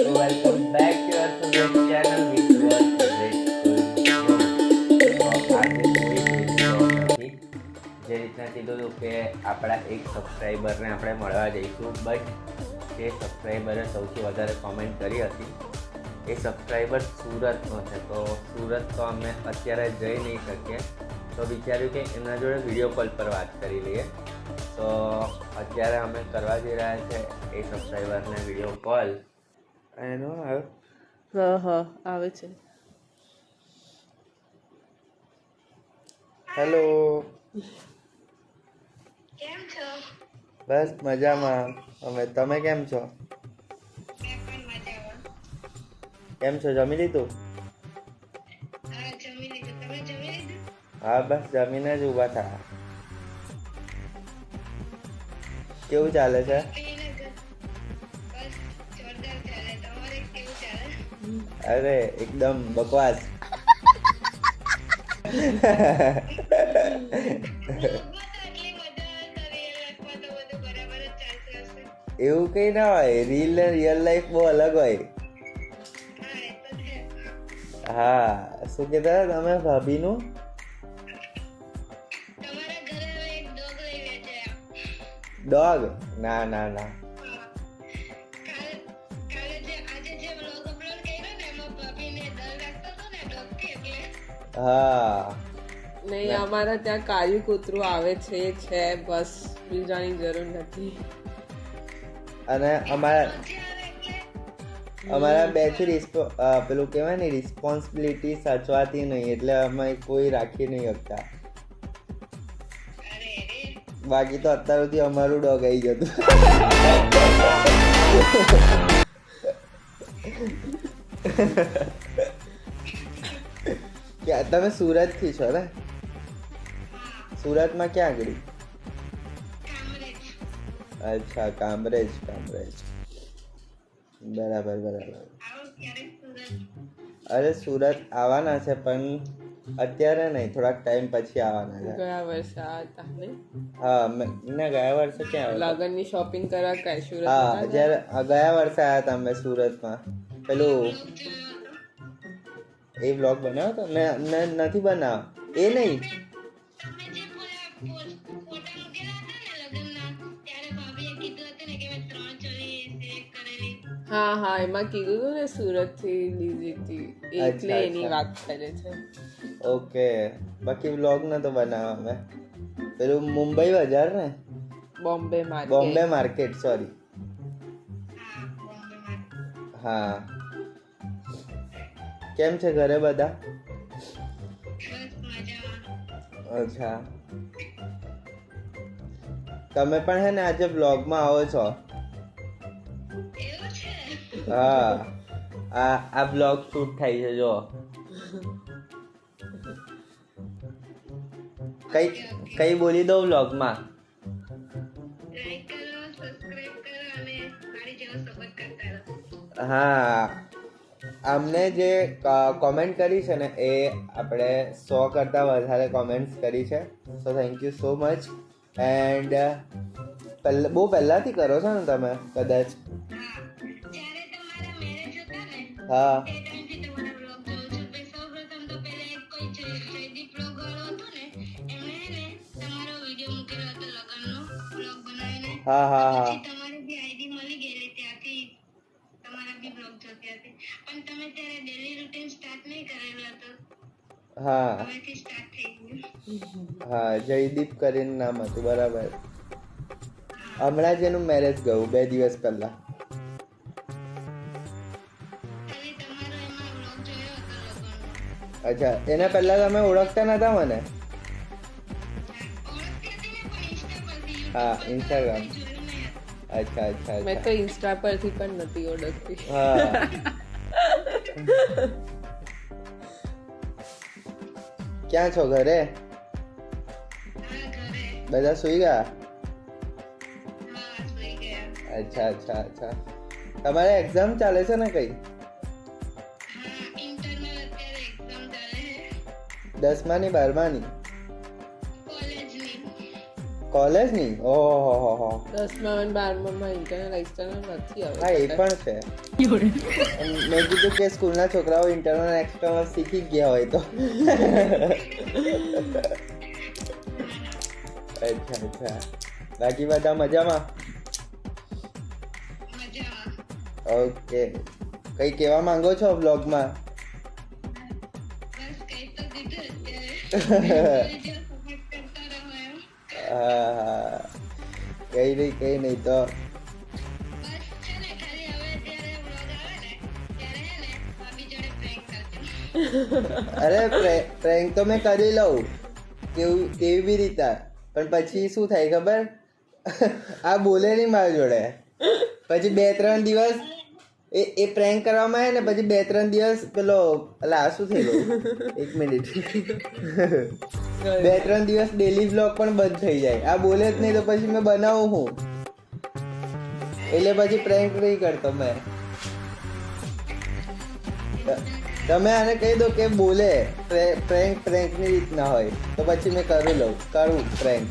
તો. જે રીતના કીધું હતું કે આપણા એક સબસ્ક્રાઈબરને આપણે મળવા જઈશું બટ જે સબસ્ક્રાઈબરે સૌથી વધારે કોમેન્ટ કરી હતી. એ સબસ્ક્રાઈબર સુરતનો છે. તો સુરત તો અમે અત્યારે જઈ નહીં શકીએ. તો વિચાર્યું કે એમના જોડે વીડિયો કોલ પર વાત કરી લઈએ. તો અત્યારે અમે કરવા જઈ રહ્યા છે એ સબસ્ક્રાઈબરને વીડિયો કોલ એનો હા હા આવે છે. હેલો કેમ છો? બસ મજામાં. અમે તમે કેમ છો? કેમ છો? જમી લીધું? હા જમી લીધું. તમે જમી લીધું? હા બસ જમીને જ ઊભા થયા કેવું ચાલે છે? જ એકદમ બકવાસ. એવું કઈ ના હોય રીલ ને રિયલ લાઈફ બહુ અલગ હોય. હા શું કહેતા તમે ભાભીનું? લઈ વેચાયા ડોગ ના ના ના. હા. નહીં અમારા ત્યાં કાયું કૂતરું આવે છે છે બસ બીજાની જરૂર નથી. અને અમારા અમારા બેથી રિસ્પો અ, પેલું કહેવાય ને રિસ્પોન્સિબિલિટી સાચવાતી નહીં એટલે અમે કોઈ રાખી નહીં શકતા. બાકી તો અત્યાર સુધી અમારું ડોગ આવી જતું ક્યાં તમે સુરતથી છો ને સુરતમાં ક્યાં આગળ? અચ્છા કામરેજ કામરેજ. બરાબર બરાબર. અરે સુરત આવવાના છે પણ અત્યારે નહીં થોડાક ટાઈમ પછી આવવાના છે. ગયા વર્ષે હતા હા મેં ના ગયા વર્ષે ક્યાં? લગનની શોપિંગ કરવા કાંઈ સુરત હા ગયા? જ્યારે ગયા વર્ષે આવ્યા હતા અમે સુરતમાં. પેલું એ બ્લોગ બનાવ્યો તો? ને ને- નથી બનાવ એ નહીં. હતા ને હતું ને હા હા એમાં કીધું હતું ને સુરતથી લીધી હતી એટલે એની વાત કરે છે. ઓકે બાકી બ્લોગ તો બનાવ અમે. પેલું મુંબઈ બજાર ને? Bombay market. Bombay market sorry હા. કેમ છે ઘરે બધા? અચ્છા. તમે પણ હે ને આજે બ્લોગમાં આવો છો? હા. આ આ બ્લોગ શૂટ થાય છે જો. કઈ કઈ બોલી દો બ્લોગમાં લાઈક કરો સબસ્ક્રાઇબ કરો અને મારી જેવો સપોર્ટ કરતા રહો. હા. અમને જે કોમેન્ટ કરી છે ને એ આપણે સો કરતાં વધારે કોમેન્ટ્સ કરી છે. So thank you so much and પહેલાં બહુ પહેલાંથી કરો છો ને તમે કદાચ? હા. હા હા ટાઈમથી તમારા બ્લોગ જોઉં છું પછી સૌપ્રથમ તો પહેલા એક કોઈ જય- જયદીપ બ્લોગ વાળો હતો ને એમણે હે ને તમારો વીડિયો મૂકેલો હતો લગ્નનો બ્લોગ બનાવીને હા હા હા પછી તમારી બી આઈડી મળી ગયેલી ત્યાંથી તમારા બી બ્લોગ જોતી હતી પણ તમે ત્યારે ડેલી રૂટીન સ્ટાર્ટ નહીં કરેલું હતું હા. હા જયદીપ કરીને નામ હતું બરાબર. હમણાં જ એનું મેરેજ ગયું બે દિવસ પહેલા. અચ્છા એના પહેલા તમે ઓળખતા નતા મને? હા ઇન્સ્ટાગ્રામ અચ્છા અચ્છા મેં તો ઇન્સ્ટા પરથી પણ નથી ઓળખતી. હા. ક્યાં છો ઘરે? બધા સુઈ ગયા? અચ્છા અચ્છા અચ્છા. તમારે એક્ઝામ ચાલે છે ને કઈ? દસમાની બારમાની? કોલેજની? કોલેજની ઓહો હો હો. દસમા અને બારમામાં ઇન્ટરનલ એક્સટર્નલ નથી હવે હા એ પણ છે. મેં કીધું કે સ્કૂલના છોકરાઓ ઇન્ટરનલ એક્સટર્નલ શીખી ગયા હોય તો. અચ્છા અચ્છા. બાકી બધા મજામાં? મજામાં. ઓકે. કઈ કહેવા માંગો છો બ્લોગમાં બસ કઈ તો દીધું કઈ નહીં કઈ નહીં તો. અરે પ્રેન્ક તો મેં કરી લઉં. કેવું, કેવી બી રીતે પણ પછી શું થાય ખબર? આ બોલે નહીં મારી જોડે. પછી બે ત્રણ દિવસ એ એ પ્રેન્ક કરવામાં આવે ને પછી બે ત્રણ દિવસ પેલો અલા શું થઈ ગયું એક મિનિટ બે ત્રણ દિવસ ડેલી વ્લોગ પણ બંધ થઈ જાય. આ બોલે જ નહીં તો પછી મેં બનાવું હું? એટલે પછી પ્રેન્ક નહીં કરતો મેં. તમે આને કહી દો કે બોલે પ્રેન્ક પ્રેન્કની રીત ના હોય તો પછી મેં કરી લઉં કરું પ્રેન્ક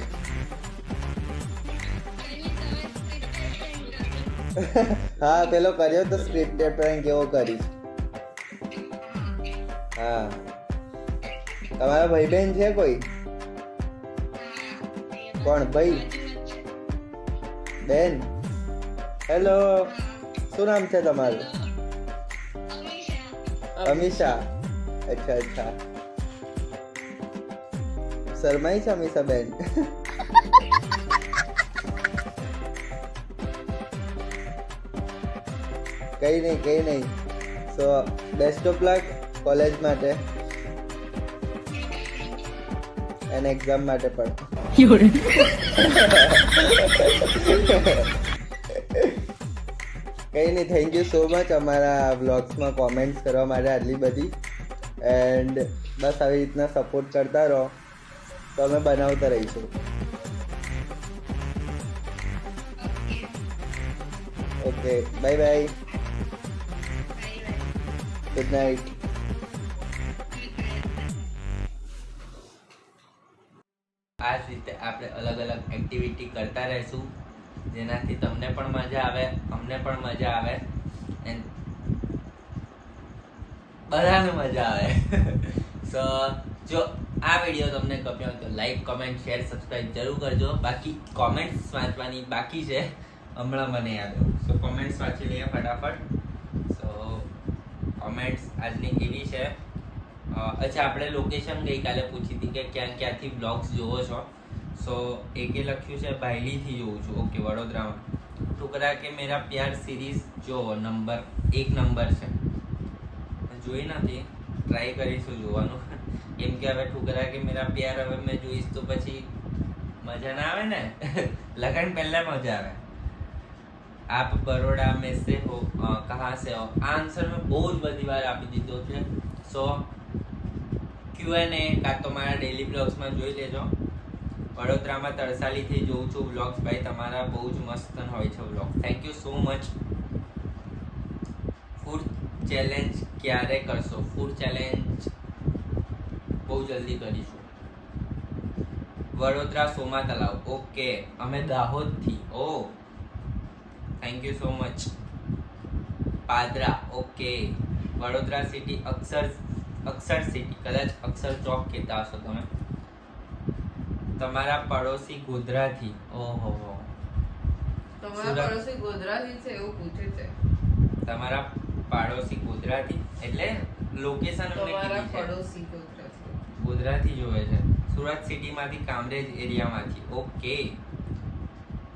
હા, પેલો કર્યો તો સ્ક્રિપ્ટેડ પ્રેન્ક એવો કરીશ હા. તમારા ભાઈ બહેન છે કોઈ? કોણ, ભાઈ? બેન? હેલો, શું નામ છે તમારું? અમીષા. અચ્છા અચ્છા. શરમાઈ છે અમીષા બેન કઈ નહીં કઈ નહીં. So best of luck college માટે અને એક્ઝામ માટે પણ. કઈ નહીં થેન્ક યુ સો મચ અમારા વ્લોગ્સમાં કોમેન્ટ્સ કરવા માટે આટલી બધી. એન્ડ બસ આવી રીતના સપોર્ટ કરતા રહો. તો અમે બનાવતા રહીશું. Okay bye bye good night. આ જ રીતે આપણે અલગ અલગ એક્ટિવિટી કરતા રહીશું. જેનાથી તમને પણ મજા આવે, અમને પણ મજા આવે. બધાને મજા આવે. સો જો આ વીડિયો તમને ગમ્યો હોય તો લાઈક કમેન્ટ શેર સબસ્ક્રાઈબ જરૂર કરજો. બાકી કોમેન્ટ્સ વાંચવાની બાકી છે. હમણાં મને યાદ સો કોમેન્ટ્સ વાંચી લઈએ ફટાફટ. કોમેન્ટ્સ આજની એવી છે. અચ્છા, આપણે લોકેશન ગઈકાલે પૂછી હતી કે ક્યાં, ક્યાંથી બ્લોગ્સ જોવો છો? સો એકે લખ્યું છે ભાયલીથી જોઉં છું. ઓકે વડોદરામાં. ટુકડા કે મેરા પ્યાર સિરીઝ જો નંબર એક નંબર છે. જોઈ નથી. ટ્રાય કરીશું જોવાનું. કેમ કે હવે ઠુકરા કે મેરા પ્યાર હવે મેં જોઈશ તો પછી મજા ના આવે ને? લગન પહેલાં મજા આવે. આપ બરોડા મેં સે હો કહા સે હો આ આન્સર મેં બહુ જ બધી વાર આપી દીધો છે સો ક્યુએનએ કાં તો મારા ડેલી બ્લોગ્સમાં જોઈ લેજો. વડોદરામાં તરસાલીથી જોઉં છું બ્લોગ્સ ભાઈ, તમારા બહુ જ મસ્ત હોય છે blog thank you so much food challenge ક્યારે કરશો? ફૂડ ચેલેન્જ બહુ જલ્દી કરીશું. વડોદરા સોમા તલાવ ઓકે અમે દાહોદથી. ઓ thank you so much Padra okay Vadodara city Akshar Akshar city કદાચ અક્ષર ચોક કહેતા હશો તમે. તમારા પડોશી ગોધરાથી. ઓહો. તમારા. પડોશી ગોધરાથી છે એવું પૂછે છે. તમારા પાડોશી ગોધરાથી? એટલે લોકેશન અમને તમારા પડોશી ગોધરાથી. ગોધરાથી જોવે છે. સુરત સિટીમાંથી કામરેજ એરિયામાંથી ઓકે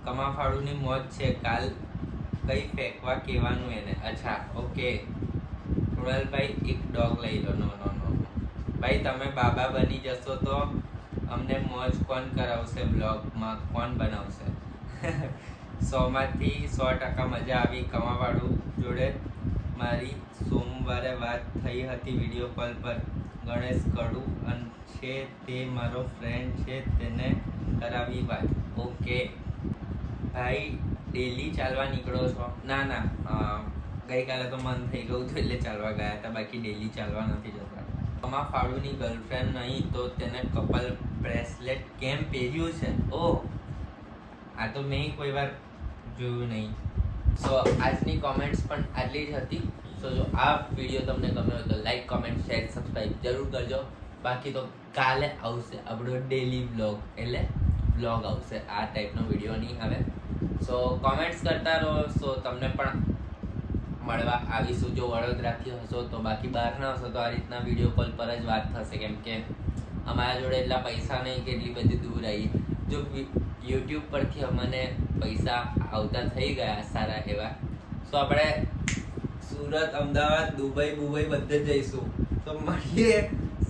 કમાફાળુની મોજ છે. કાલ કઈ ફેંકવા કહેવાનું એને? અચ્છા, ઓકે. કૃણાલભાઈ, એક ડોગ લઈ લો. નો નો નો ભાઈ, તમે બાબા બની જશો તો અમને મોજ કોણ કરાવશે બ્લોગમાં? કોણ બનાવશે? સોમાંથી સો ટકા મજા આવી કમાવાળું જોડે મારી સોમવારે વાત થઈ હતી વીડિયો કોલ પર. ગણેશ કડુ અને છે તે મારો ફ્રેન્ડ છે, તેને કરાવી વાત. ઓકે. ભાઈ ડેલી ચાલવા નીકળો છો? ના ના ગઈકાલે તો મન થઈ ગયું હતું એટલે ચાલવા ગયા હતા, બાકી ડેલી ચાલવા નથી જતા. અમારા ફાળુની ગર્લફ્રેન્ડ નહીં, તો તેને કપલ બ્રેસલેટ કેમ પહેર્યું છે? ઓ આ તો મેં કોઈ વાર જોયું નહીં. સો આજની કોમેન્ટ્સ પણ આટલી જ હતી. સો જો આ વીડિયો તમને ગમ્યો હોય તો લાઈક કોમેન્ટ શેર સબસ્ક્રાઈબ જરૂર કરજો. બાકી તો કાલે આવશે આપણો ડેલી બ્લોગ એટલે બ્લોગ આવશે આ ટાઈપનો વીડિયો નહીં આવે સો કોમેન્ટ્સ કરતા રહો સો તમને પણ મળવા આવીશું. જો વડોદરાથી હશો તો બાકી બહાર ના હશો તો આ રીતના વીડિયો કોલ પર જ વાત થશે. કેમ કે અમારા જોડે એટલા પૈસા નહીં કે એટલી બધી દૂર આવી જો યુટ્યુબ પરથી અમને પૈસા આવતા થઈ ગયા સારા એવા. તો આપણે સુરત, અમદાવાદ, દુબઈ બુબઈ બધે જઈશું. તો મળીએ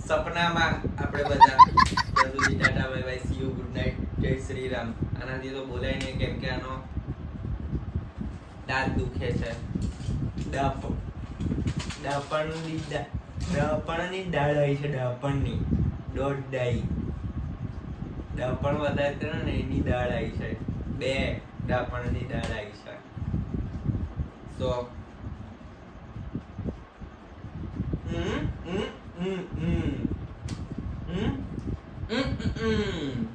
સપનામાં આપણે બધા. ત્યાં સુધી tata bye bye see you good night Jai Shri Ram આનાથી તો બોલાય નહીં, કેમ કે આનો દાંત દુખે છે. ડાપ. ડપણની દા- દાળ આવી છે, ડપણની. દોઢ ડાઈ. ડપણ વધારે કરે ને એની દાળ આવી છે બે ડાપણની દાળ આવી છે તો Mm-mm-mm.